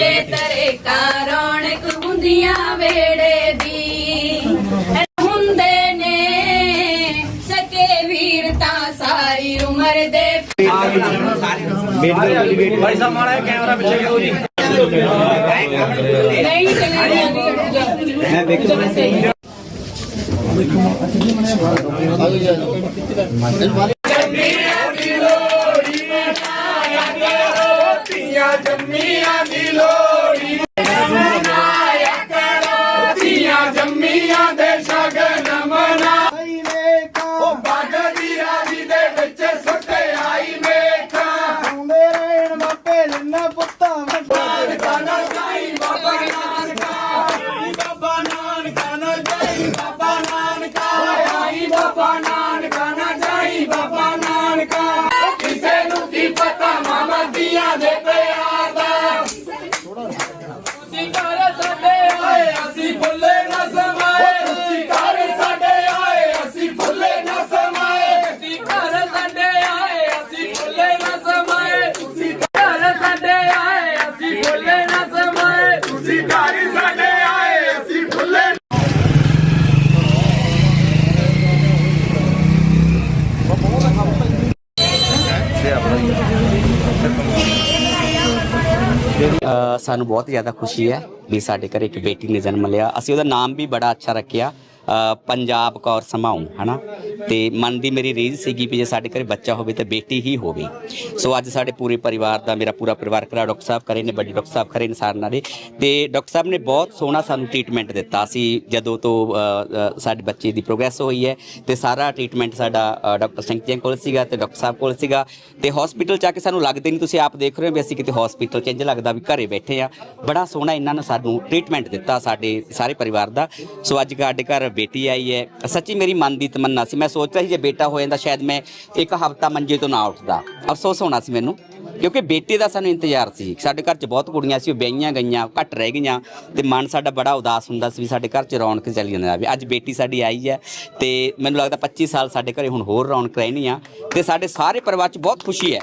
ਜੇ ਤਰੇ ਕਾ ਰੌਣਕ ਹੁੰਦੀਆਂ ਵੇੜੇ ਦੀ। ਹੁੰਦੇ ਨੇ ਸਕੇ ਵੀਰ ਤਾਂ ਸਾਰੀ ਉਮਰ ਦੇ ਭਾਈ ਸਾਹਿਬ ਮਾੜਾ ਜਿਹਾ ਕੈਮਰਾ ਪਿੱਛੇ ਕਰੋ ਜੀ। ਨਹੀਂ ਚਲੇ ਮੈਂ ਵੇਖੋ ਧੀਆਂ ਜੰਮੀਆਂ ਸਾਨੂੰ ਬਹੁਤ ਜ਼ਿਆਦਾ ਖੁਸ਼ੀ ਹੈ ਵੀ ਸਾਡੇ ਘਰ ਇੱਕ ਬੇਟੀ ਨੇ ਜਨਮ ਲਿਆ। ਅਸੀਂ ਉਹਦਾ ਨਾਮ ਵੀ ਬੜਾ ਅੱਛਾ ਰੱਖਿਆ। ਪੰਜਾਬ ਕੌਰ ਸਮਾਉ ਹਨਾ? ਤੇ ਮਨ ਦੀ ਮੇਰੀ ਰੀਝ ਸੀਗੀ ਵੀ ਜੇ ਸਾਡੇ ਘਰੇ ਬੱਚਾ ਹੋਵੇ ਤਾਂ ਬੇਟੀ ਹੀ ਹੋਵੇ। ਸੋ ਅੱਜ ਸਾਡੇ ਪੂਰੇ ਪਰਿਵਾਰ ਦਾ, ਮੇਰਾ ਪੂਰਾ ਪਰਿਵਾਰ ਖੜਾ, ਡਾਕਟਰ ਸਾਹਿਬ ਖੜੇ ਨੇ, ਵੱਡੇ ਡਾਕਟਰ ਸਾਹਿਬ ਖਰੇ ਨੇ ਸਾਰਨਾ ਦੇ। ਤੇ ਡਾਕਟਰ ਸਾਹਿਬ ਨੇ ਬਹੁਤ ਸੋਹਣਾ ਸਾਨੂੰ ਟ੍ਰੀਟਮੈਂਟ ਦਿੱਤਾ। ਸੀ ਜਦੋਂ ਤੋਂ ਸਾਡੇ ਬੱਚੇ ਦੀ ਪ੍ਰੋਗਰੈਸ ਹੋਈ ਹੈ ਤੇ ਸਾਰਾ ਟ੍ਰੀਟਮੈਂਟ ਸਾਡਾ ਡਾਕਟਰ ਸਿੰਘ ਜੀ ਕੋਲ ਸੀਗਾ ਤੇ ਡਾਕਟਰ ਸਾਹਿਬ ਕੋਲ ਸੀਗਾ। ਤੇ ਹਸਪੀਟਲ ਚ ਆ ਕੇ ਸਾਨੂੰ ਲੱਗਦੇ ਨਹੀਂ, ਤੁਸੀਂ ਆਪ ਦੇਖ ਰਹੇ ਹੋ ਵੀ ਅਸੀਂ ਕਿਤੇ ਹਸਪੀਟਲ ਚ ਇੰਜ ਲੱਗਦਾ ਵੀ ਘਰੇ ਬੈਠੇ ਆ ਬੜਾ ਸੋਹਣਾ ਇਹਨਾਂ ਨੇ ਸਾਨੂੰ ਟ੍ਰੀਟਮੈਂਟ ਦਿੱਤਾ ਸਾਡੇ ਸਾਰੇ ਪਰਿਵਾਰ ਦਾ। ਸੋ ਅੱਜ ਸਾਡੇ ਘਰ ਬੇਟੀ ਆਈ ਹੈ। ਸੱਚੀ ਮੇਰੀ ਮਨ ਦੀ ਤਮੰਨਾ ਸੀ। ਮੈਂ ਸੋਚਦਾ ਸੀ ਜੇ ਬੇਟਾ ਹੋ ਜਾਂਦਾ, ਸ਼ਾਇਦ ਮੈਂ ਇੱਕ ਹਫਤਾ ਮੰਜੇ ਤੋਂ ਨਾ ਉੱਠਦਾ। ਅਫਸੋਸ ਹੋਣਾ ਸੀ ਮੈਨੂੰ, ਕਿਉਂਕਿ ਬੇਟੇ ਦਾ ਸਾਨੂੰ ਇੰਤਜ਼ਾਰ ਸੀ। ਸਾਡੇ ਘਰ 'ਚ ਬਹੁਤ ਕੁੜੀਆਂ ਸੀ, ਉਹ ਵਿਆਹੀਆਂ ਗਈਆਂ ਘੱਟ ਰਹਿ ਗਈਆਂ ਤੇ ਮਨ ਸਾਡਾ ਬੜਾ ਉਦਾਸ ਹੁੰਦਾ ਸੀ ਵੀ ਸਾਡੇ ਘਰ 'ਚ ਰੌਣਕ ਚੱਲੀ ਜਾਂਦਾ ਵੀ ਅੱਜ ਬੇਟੀ ਸਾਡੀ ਆਈ ਹੈ ਤੇ ਮੈਨੂੰ ਲੱਗਦਾ 25 ਸਾਲ ਸਾਡੇ ਘਰੇ ਹੁਣ ਹੋਰ ਰੌਣਕ ਰਹਿਣੀ ਆ ਤੇ ਸਾਡੇ ਸਾਰੇ ਪਰਿਵਾਰ 'ਚ ਬਹੁਤ ਖੁਸ਼ੀ ਹੈ।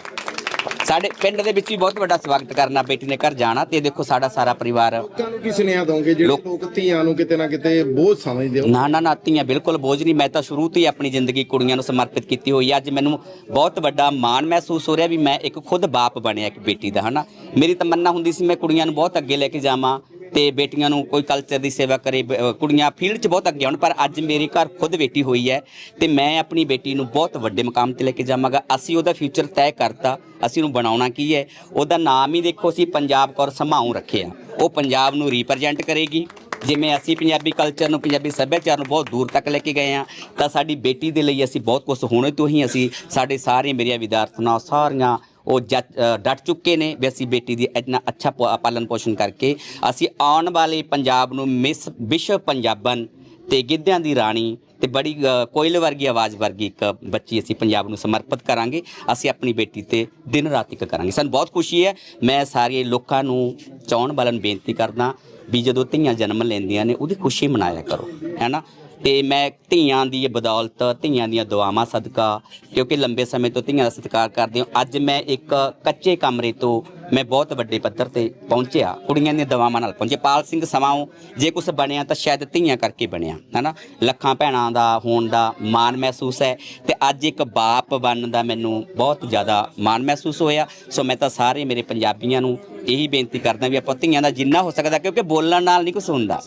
ਸਾਡੇ ਪਿੰਡ ਦੇ ਵਿੱਚ ਵੀ ਬਹੁਤ ਵੱਡਾ ਸਵਾਗਤ ਕਰਨਾ ਬੇਟੀ ਨੇ ਘਰ ਜਾਣਾ ਤੇ ਦੇਖੋ ਸਾਡਾ ਸਾਰਾ ਪਰਿਵਾਰ। ਲੋਕਾਂ ਨੂੰ ਕੀ ਸੁਨੇਹਾ ਦੋਗੇ? ਜਿਹੜੇ ਲੋਕ- ਧੀਆਂ ਨੂੰ ਕਿਤੇ ਨਾ ਕਿਤੇ ਬੋਝ ਸਮਝਦੇ ਹੋ। ਨਾ ਨਾ ਨਾ ਧੀਆਂ ਬਿਲਕੁਲ ਬੋਝ ਨਹੀਂ। ਮੈਂ ਤਾਂ ਸ਼ੁਰੂ ਤੋਂ ਹੀ ਆਪਣੀ ਜ਼ਿੰਦਗੀ ਕੁੜੀਆਂ ਨੂੰ ਸਮਰਪਿਤ ਕੀਤੀ ਹੋਈ ਹੈ ਅੱਜ ਮੈਨੂੰ ਬਹੁਤ ਵੱਡਾ ਮਾਣ ਮਹਿਸੂਸ ਹੋ ਰਿਹਾ ਵੀ ਮੈਂ ਇੱਕ ਖੁਦ ਬਾਪ ਬਣਿਆ ਇੱਕ ਬੇਟੀ ਦਾ ਹਨਾ? ਮੇਰੀ ਤਮੰਨਾ ਹੁੰਦੀ ਸੀ ਮੈਂ ਕੁੜੀਆਂ ਨੂੰ ਬਹੁਤ ਅੱਗੇ ਲੈ ਕੇ ਜਾਵਾਂ। ਤੇ ਬੇਟੀਆਂ ਨੂੰ ਕੋਈ ਕਲਚਰ ਦੀ ਸੇਵਾ ਕਰੇ, ਬ- ਕੁੜੀਆਂ ਫੀਲਡ 'ਚ ਬਹੁਤ ਅੱਗੇ ਆਉਣ, ਪਰ ਅੱਜ ਮੇਰੇ ਘਰ ਖੁਦ ਬੇਟੀ ਹੋਈ ਹੈ ਤੇ ਮੈਂ ਆਪਣੀ ਬੇਟੀ ਨੂੰ ਬਹੁਤ ਵੱਡੇ ਮੁਕਾਮ ਤੇ ਲੈ ਕੇ ਜਾਵਾਂਗਾ। ਅਸੀਂ ਉਹਦਾ ਫਿਊਚਰ ਤੈਅ ਕਰਤਾ, ਅਸੀਂ ਉਹਨੂੰ ਬਣਾਉਣਾ ਕੀ ਹੈ, ਉਹਦਾ ਨਾਮ ਹੀ ਦੇਖੋ ਅਸੀਂ ਪੰਜਾਬ ਕੌਰ ਸਮਾਉ ਰੱਖਿਆ। ਉਹ ਪੰਜਾਬ ਨੂੰ ਰਿਪਰੈਜ਼ੈਂਟ ਕਰੇਗੀ। ਜਿਵੇਂ ਅਸੀਂ ਪੰਜਾਬੀ ਕਲਚਰ ਨੂੰ, ਪੰਜਾਬੀ ਸੱਭਿਆਚਾਰ ਨੂੰ ਬਹੁਤ ਦੂਰ ਤੱਕ ਲੈ ਕੇ ਗਏ ਆ ਤਾਂ ਸਾਡੀ ਬੇਟੀ ਦੇ ਲਈ ਅਸੀਂ ਬਹੁਤ ਕੁਝ ਹੁਣੇ ਤੋਂ ਹੀ ਅਸੀਂ ਸਾਡੇ ਸਾਰੇ ਮੇਰੀਆਂ ਵਿਦਿਆਰਥਣਾਂ ਸਾਰੀਆਂ ਉਹ ਜੱਜ- ਅ, ਡਟ ਚੁੱਕੇ ਨੇ ਵੀ ਅਸੀਂ ਬੇਟੀ ਦੀ ਇੰਨਾ ਅੱਛਾ ਪ- ਪਾਲਣ ਪੋਸ਼ਣ ਕਰਕੇ ਅਸੀਂ ਆਉਣ ਵਾਲੇ ਪੰਜਾਬ ਨੂੰ ਮਿਸ ਵਿਸ਼ਵ ਪੰਜਾਬਨ ਤੇ ਗਿੱਧਿਆਂ ਦੀ ਰਾਣੀ ਤੇ ਬੜੀ ਕੋਇਲ ਵਰਗੀ ਆਵਾਜ਼ ਵਰਗੀ ਇੱਕ ਬੱਚੀ ਅਸੀਂ ਪੰਜਾਬ ਨੂੰ ਸਮਰਪਿਤ ਕਰਾਂਗੇ। ਅਸੀਂ ਆਪਣੀ ਬੇਟੀ ਤੇ ਦਿਨ ਰਾਤ ਇੱਕ ਕਰਾਂਗੇ। ਸਾਨੂੰ ਬਹੁਤ ਖੁਸ਼ੀ ਹੈ। ਮੈਂ ਸਾਰੇ ਲੋਕਾਂ ਨੂੰ ਚਾਹਣ ਵਾਲਿਆਂ ਨੂੰ ਬੇਨਤੀ ਕਰਦਾ ਵੀ ਜਦੋਂ ਧੀਆਂ ਜਨਮ ਲੈਂਦੀਆਂ ਨੇ ਉਹਦੀ ਖੁਸ਼ੀ ਮਨਾਇਆ ਕਰੋ। ਹੈਨਾ ਤੇ ਮੈਂ ਧੀਆਂ ਦੀ ਬਦੌਲਤ, ਧੀਆਂ ਦੀਆਂ ਦੁਆਵਾਂ ਸਦਕਾ, ਕਿਉਂਕਿ ਲੰਬੇ ਸਮੇਂ ਤੋਂ ਧੀਆਂ ਦਾ ਸਤਿਕਾਰ ਕਰਦੇ ਹਾਂ। ਅੱਜ ਮੈਂ ਇੱਕ ਕੱਚੇ ਕਮਰੇ ਤੋਂ ਮੈਂ ਬਹੁਤ ਵੱਡੇ ਪੱਧਰ ਤੇ ਪਹੁੰਚਿਆ ਕੁੜੀਆਂ ਦੀਆਂ ਦੁਆਵਾਂ ਨਾਲ ਪਹੁੰਚੇ। ਪਾਲ ਸਿੰਘ ਸਮਾਉ ਜੇ ਕੁਝ ਬਣਿਆ ਤਾਂ ਸ਼ਾਇਦ ਧੀਆਂ ਕਰਕੇ ਬਣਿਆ ਹਨਾ ਲੱਖਾਂ ਭੈਣਾਂ ਦਾ ਹੋਣ ਦਾ ਮਾਣ ਮਹਿਸੂਸ ਹੈ ਤੇ ਅੱਜ ਇੱਕ ਬਾਪ ਬਣਨ ਦਾ ਮੈਨੂੰ ਬਹੁਤ ਜ਼ਿਆਦਾ ਮਾਣ ਮਹਿਸੂਸ ਹੋਇਆ। ਸੋ ਮੈਂ ਤਾਂ ਸਾਰੇ ਮੇਰੇ ਪੰਜਾਬੀਆਂ ਨੂੰ ਇਹੀ ਬੇਨਤੀ ਕਰਦਾ ਵੀ ਆਪਾਂ ਧੀਆਂ ਦਾ ਜਿੰਨਾ ਹੋ ਸਕਦਾ ਕਿਉਂਕਿ ਬੋਲਣ ਨਾਲ ਨਹੀਂ ਕੁਝ ਹੁੰਦਾ।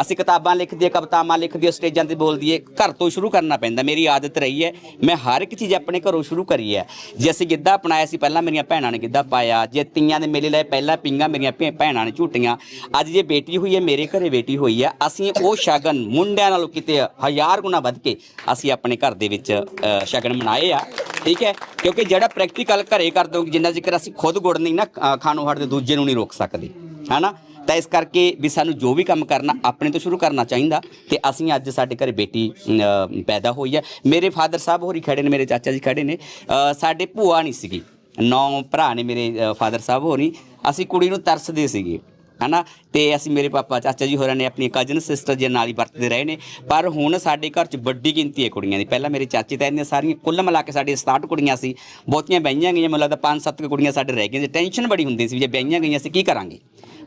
ਅਸੀਂ ਕਿਤਾਬਾਂ ਲਿਖਦੇ ਕਵਿਤਾਵਾਂ ਲਿਖਦੇ ਸਟੇਜਾਂ ਤੇ ਬੋਲਦੀਏ ਘਰ ਤੋਂ ਸ਼ੁਰੂ ਕਰਨਾ ਪੈਂਦਾ ਮੇਰੀ ਆਦਤ ਰਹੀ ਹੈ। ਮੈਂ ਹਰ ਇੱਕ ਚੀਜ਼ ਆਪਣੇ ਘਰੋਂ ਸ਼ੁਰੂ ਕਰੀ ਹੈ। ਜੇ ਅਸੀਂ ਗਿੱਧਾ ਅਪਣਾਇਆ ਸੀ ਪਹਿਲਾਂ ਮੇਰੀਆਂ ਭੈਣਾਂ ਨੇ ਗਿੱਧਾ ਪਾਇਆ ਜੇ ਪੀਆਂ ਦੇ ਮੇਲੇ ਲਏ ਪਹਿਲਾਂ ਪਿੰਗਾ ਮੇਰੀਆਂ ਭੈ- ਭੈਣਾਂ ਨੇ ਝੂਟੀਆਂ। ਅੱਜ ਜੇ ਬੇਟੀ ਹੋਈ ਹੈ ਮੇਰੇ ਘਰੇ ਬੇਟੀ ਹੋਈ ਹੈ ਅਸੀਂ ਉਹ ਸ਼ਗਨ ਮੁੰਡਿਆਂ ਨਾਲੋਂ ਕਿਤੇ ਹਜ਼ਾਰ ਗੁਣਾ ਵੱਧ ਕੇ ਅਸੀਂ ਆਪਣੇ ਘਰ ਦੇ ਵਿੱਚ ਅ, ਸ਼ਗਨ ਮਨਾਏ ਆ। ਠੀਕ ਹੈ? ਕਿਉਂਕਿ ਜਿਹੜਾ ਪ੍ਰੈਕਟੀਕਲ ਘਰੇ ਕਰ ਦੋਗੇ ਜਿੰਨਾ ਜ਼ਿਕਰ ਅਸੀਂ ਖੁਦ ਗੁੜ ਨਹੀਂ ਨਾ ਅ, ਖਾਣੋਂ ਹਟਦੇ ਦੂਜੇ ਨੂੰ ਨਹੀਂ ਰੋਕ ਸਕਦੇ। ਹੈਨਾ? ਤਾਂ ਇਸ ਕਰਕੇ ਵੀ ਸਾਨੂੰ ਜੋ ਵੀ ਕੰਮ ਕਰਨਾ ਆਪਣੇ ਤੋਂ ਸ਼ੁਰੂ ਕਰਨਾ ਚਾਹੀਦਾ ਤੇ ਅਸੀਂ ਅੱਜ ਸਾਡੇ ਘਰੇ ਬੇਟੀ ਅ, ਪੈਦਾ ਹੋਈ ਹੈ। ਮੇਰੇ ਫਾਦਰ ਸਾਹਿਬ ਹੋਰੀ ਖੜੇ ਨੇ ਮੇਰੇ ਚਾਚਾ ਜੀ ਖੜੇ ਨੇ। ਅ, ਸਾਡੇ ਭੂਆ ਨਹੀਂ ਸੀਗੀ। ਨੌ ਭਰਾ ਨੇ ਮੇਰੇ ਫਾਦਰ ਸਾਹਿਬ ਹੋਰੀ ਅਸੀਂ ਕੁੜੀ ਨੂੰ ਤਰਸਦੇ ਸੀਗੇ, ਹਨਾ? ਤੇ ਅਸੀਂ ਮੇਰੇ ਪਾਪਾ, ਚਾਚਾ ਜੀ ਹੋਰਾਂ ਨੇ ਆਪਣੀ ਕਜ਼ਨ ਸਿਸਟਰ ਜੀ ਨਾਲ ਹੀ ਵਰਤਦੇ ਰਹੇ ਨੇ। ਪਰ ਹੁਣ ਸਾਡੇ ਘਰ 'ਚ ਵੱਡੀ ਗਿਣਤੀ ਹੈ ਕੁੜੀਆਂ ਦੀ। ਪਹਿਲਾਂ ਮੇਰੇ ਚਾਚੇ, ਤਾਏ ਦੀਆਂ ਸਾਰੀਆਂ ਕੁੱਲ ਮਿਲਾ ਕੇ ਸਾਡੇ 67 ਕੁੜੀਆਂ ਸੀ। ਬਹੁਤੀਆਂ ਬਹੀਆਂ ਗਈਆਂ, ਮੈਨੂੰ ਲੱਗਦਾ 5-7 ਕੁੜੀਆਂ ਸਾਡੇ ਰਹਿ ਗਈਆਂ ਸੀ। ਟੈਨਸ਼ਨ ਬੜੀ ਹੁੰਦੀ ਸੀ ਜੇ ਬਹੀਆਂ ਗਈਆਂ ਸੀ ਕੀ ਕਰਾਂਗੇ?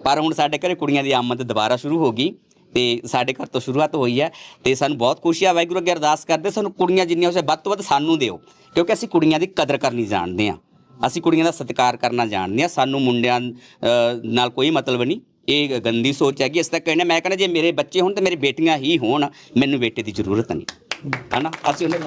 ਪਰ ਹੁਣ ਸਾਡੇ ਘਰੇ ਕੁੜੀਆਂ ਦੀ ਆਮਦ ਦੁਬਾਰਾ ਸ਼ੁਰੂ ਹੋ ਗਈ ਤੇ ਸਾਡੇ ਘਰ ਤੋਂ ਸ਼ੁਰੂਆਤ ਹੋਈ ਹੈ ਤੇ ਸਾਨੂੰ ਬਹੁਤ ਖੁਸ਼ੀ ਆ। ਵਾਹਿਗੁਰੂ ਅੱਗੇ ਅਰਦਾਸ ਕਰਦੇ, ਸਾਨੂੰ ਕੁੜੀਆਂ ਜਿੰਨੀਆਂ ਉਸੇ ਵੱਧ ਤੋਂ ਵੱਧ ਸਾਨੂੰ ਦਿਓ, ਕਿਉਂਕਿ ਅਸੀਂ ਕੁੜੀਆਂ ਦੀ ਕਦਰ ਕਰਨੀ ਜਾਣਦੇ ਆ ਅਸੀਂ ਕੁੜੀਆਂ ਦਾ ਸਤਿਕਾਰ ਕਰਨਾ ਜਾਣਦੇ ਆ ਸਾਨੂੰ ਮੁੰਡਿਆਂ ਨਾਲ ਕੋਈ ਮਤਲਬ ਨਹੀਂ। ਇਹ ਗੰਦੀ ਸੋਚ ਹੈਗੀ ਇਸ ਤਰ੍ਹਾਂ ਕਹਿੰਦੇ ਮੈਂ ਕਹਿੰਦਾ ਜੇ ਮੇਰੇ ਬੱਚੇ ਹੋਣ ਤਾਂ ਮੇਰੇ ਬੇਟੀਆਂ ਹੀ ਹੋਣ, ਮੈਨੂੰ ਬੇਟੇ ਦੀ ਜ਼ਰੂਰਤ ਨਹੀਂ। ਹਨਾ? ਅਸੀਂ ਉਹਨਾਂ